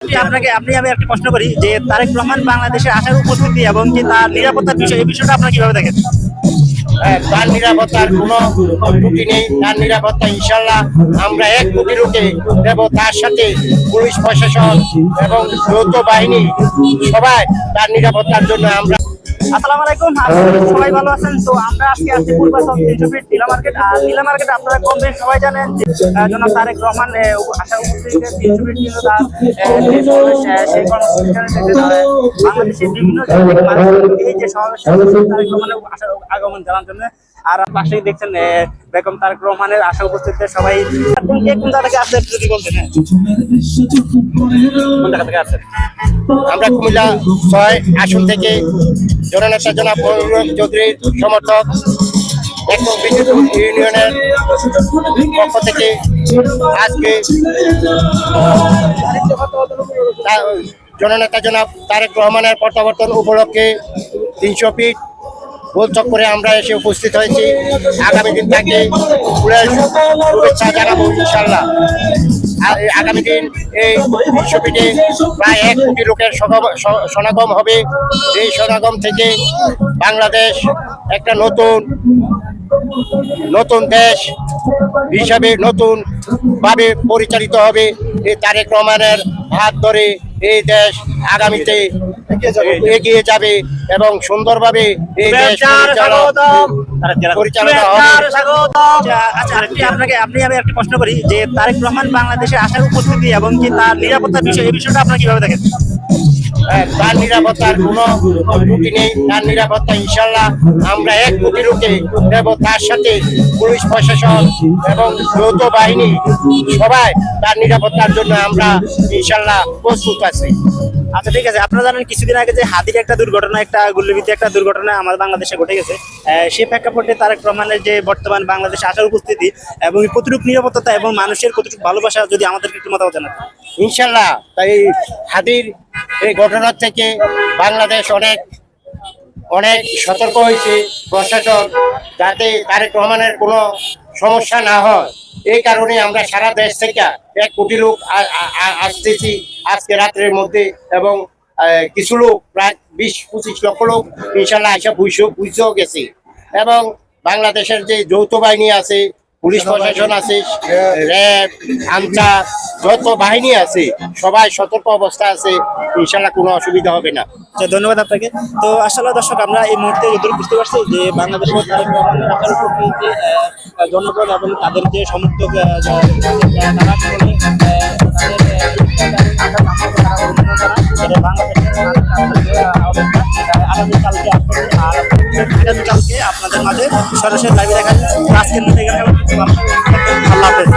আপনি আপনাকে আপনি আমি একটা প্রশ্ন করি যে তারেক রহমান বাংলাদেশে আসার উপস্থিতি এবং কি তার নিরাপত্তার বিষয় এই বিষয়টা কীভাবে দেখেন? হ্যাঁ, তার নিরাপত্তার কোনো ত্রুটি নেই তার নিরাপত্তা ইনশাল্লাহ আমরা এক কোটি রুটে দেব। তার সাথে পুলিশ প্রশাসন এবং যৌথ বাহিনী সবাই তার নিরাপত্তার জন্য আমরা আসসালামু আলাইকুম। সবাই ভালো আছেন। তো আমরা আজকে আছি পূর্বাচল তিনশো ফিট নীলা মার্কেট। আর নীলা মার্কেট আপনারা কম বেশ সবাই জানেন যে জনাব তারেক রহমান উপস্থিতিতে তিনশো ফিট তার সেই তারা বাংলাদেশের বিভিন্ন জায়গা থেকে মানুষ এই যে সমাবেশ তারেক রহমানের আগমন জানার জন্য। আর পাশেই দেখছেন বেগম তারেক রহমানের আশা উপস্থিতিতে সবাই। কোন জায়গা থেকে যদি বলতেন হ্যাঁ? কোন জায়গা থেকে আসছেন? আমরা কুমিল্লা ছয় আসন থেকে জননেতা জনাব মনিরুল চৌধুরীর সমর্থক একদম বিদ্যুৎ ইউনিয়নের পক্ষ থেকে আজকে জননেতা জনাব তারেক রহমানের প্রত্যাবর্তন উপলক্ষে তিনশো ফিট গোল চক্করে আমরা এসে উপস্থিত হয়েছি। আগামী দিন তাকে শুভেচ্ছা জানাব ইনশাল্লাহ আগামী দিন এই বিশ্বপীঠে প্রায় এক কোটি লোকের সমাগম হবে। এই সমাগম থেকে বাংলাদেশ একটা নতুন নতুন দেশ হিসাবে নতুন ভাবে পরিচালিত হবে। এই তারেক রহমানের হাত ধরে এই দেশ আগামীতে এগিয়ে যাবে এবং সুন্দরভাবে এই দেশ পরিচালনা পরিচালনা হবে। আচ্ছা আচ্ছা, আপনি আপনাকে আপনি আমি একটা প্রশ্ন করি যে তারেক রহমান বাংলাদেশে আসার উপস্থিতি এবং কি তার নিরাপত্তা বিষয় এই বিষয়টা আপনার কীভাবে দেখেন? তার নিরাপত্তার কোনো ত্রুটি নেই। তার নিরাপত্তা ইনশাল্লাহ আমরা এক কোটি লোকে দেব। তার সাথে পুলিশ প্রশাসন এবং যৌথ বাহিনী সবাই তার নিরাপত্তার জন্য আমরা ইনশাল্লাহ প্রস্তুত আছি। আচ্ছা ঠিক আছে। আপনারা জানেন কিছুদিন আগে যে হাতির একটা দুর্ঘটনা একটা গুল্লিবিতে একটা দুর্ঘটনা আমাদের বাংলাদেশে ঘটে গেছে। সেই প্রেক্ষাপটে তারেক রহমানের যে বর্তমান বাংলাদেশে আসার উপস্থিতি এবং কতটুকু নিরাপত্তা এবং মানুষের কতটুকু ভালোবাসা যদি আমাদেরকে একটু মতামত জানান ইনশাল্লাহ তাই হাদির এই ঘটনার থেকে বাংলাদেশ অনেক অনেক সতর্ক হয়েছে। প্রশাসন যাতে তারেক রহমানের কোনো সমস্যা না হয়। এই কারণে আমরা সারা দেশ থেকে এক কোটি লোক আসতেছি আজকে রাত্রের মধ্যে এবং কিছু লোক, প্রায় বিশ, পঁচিশ লক্ষ লোক ইনশাল্লাহ এসে বুঝেও বুঝেও গেছে। এবং বাংলাদেশের যে যৌথ বাহিনী আছে পুলিশ প্রশাসন আছে র্যাব আমচা যত বাহিনী আছে সবাই সতর্ক অবস্থা আছে ইনশাল্লাহ কোনো অসুবিধা হবে না আচ্ছা, ধন্যবাদ আপনাকে তো আসলে দর্শক আমরা এই মুহূর্তে যতটুকু বুঝতে পারছি যে বাংলাদেশের জনগণ এবং তাদের যে সমর্থক বাংলাদেশের আগামীকালকে আগামীকালকে মাঝে। সরাসরি লাইভে দেখা আজকের মধ্যে এখানে আল্লাহ হাফেজ